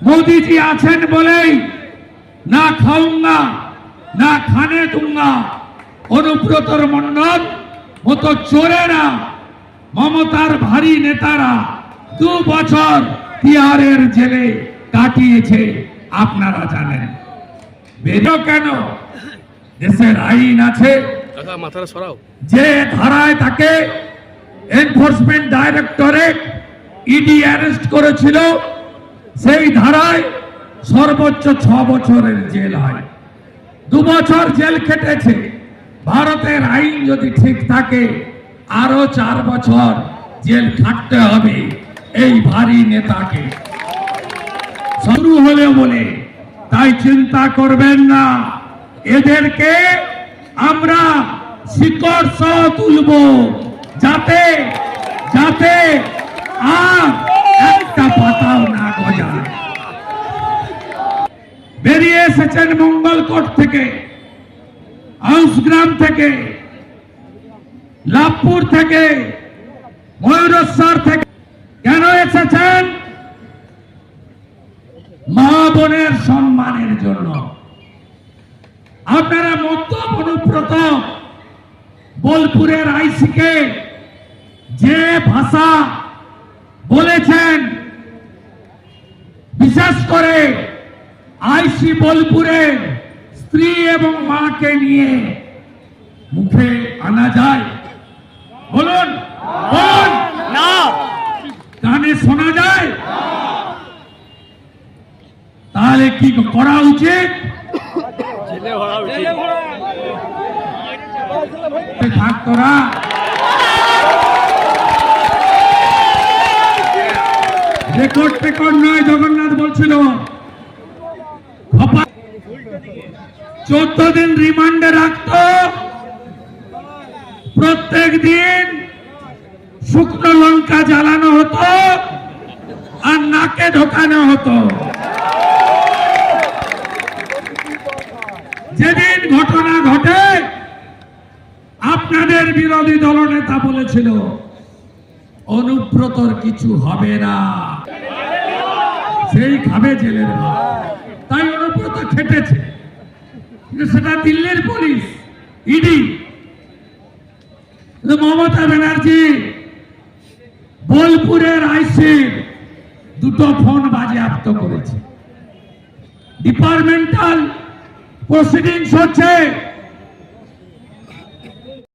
মোদিজি আছেন বলেই না খাউঙ্গা না খানে দুঙ্গা। অনুব্রতর মন্ডল মতো চোরেরা মমতার ভারী নেতারা দু বছর তিহারের জেলে কাটিয়েছে আপনারা জানেন। বেরিয়েও কেন? দেশের আইন আছে। যে ধারায় তাকে এনফোর্সমেন্ট ডাইরেক্টরেট ইডি অ্যারেস্ট করেছিল সেই ধারায় সর্বোচ্চ ছ বছরের জেল হয়। দু বছর জেল খেটেছে। ভারতের আইন যদি ঠিক থাকে আরও চার বছর জেল খাটতে হবে। এই ভারী নেতাকে। শুরু হলে বলে, তাই চিন্তা করবেন না। এদেরকে আমরা শিকড় সহ তুলব। যাতে যাতে আর একটা পাতাও না গজায়। বেরিয়ে এসেছেন মঙ্গলকোট থেকে আউসগ্রাম থেকে, লাভপুর থেকে, ময়ূরেশ্বর থেকে। কেন এসেছেন? মা বোনের সম্মানের জন্য। আপনারা মধ্য অনুব্রত বোলপুরের আইসিকে যে ভাষা বলেছেন বিশেষ করে আইসি বোলপুরের স্ত্রী এবং মাকে নিয়ে মুখে আনা যায়। বলুন না। কানে শোনা যায়? তাহলে কি করা উচিত। থাক তোরা। রেকর্ড টেকর্ড নয়, জগন্নাথ বলছিল। চোদ্দ দিন রিমান্ডে রাখতো। প্রত্যেক দিন শুকনো লঙ্কা জ্বালানো হতো আর নাকে ঢোকানো হতো। যেদিন ঘটনা ঘটে, আপনাদের বিরোধী দলনেতা বলেছিল, অনুব্রতর কিছু হবে না। সেই খাবে জেলের। তাই অনুব্রত খেটেছে। কিন্তু সেটা দিল্লির পুলিশ, ইডি। মমতা ব্যানার্জি, বোলপুরের আইসির দুটো ফোন বাজেয়াপ্ত করেছে। ডিপার্টমেন্টাল প্রসিডিংস হচ্ছে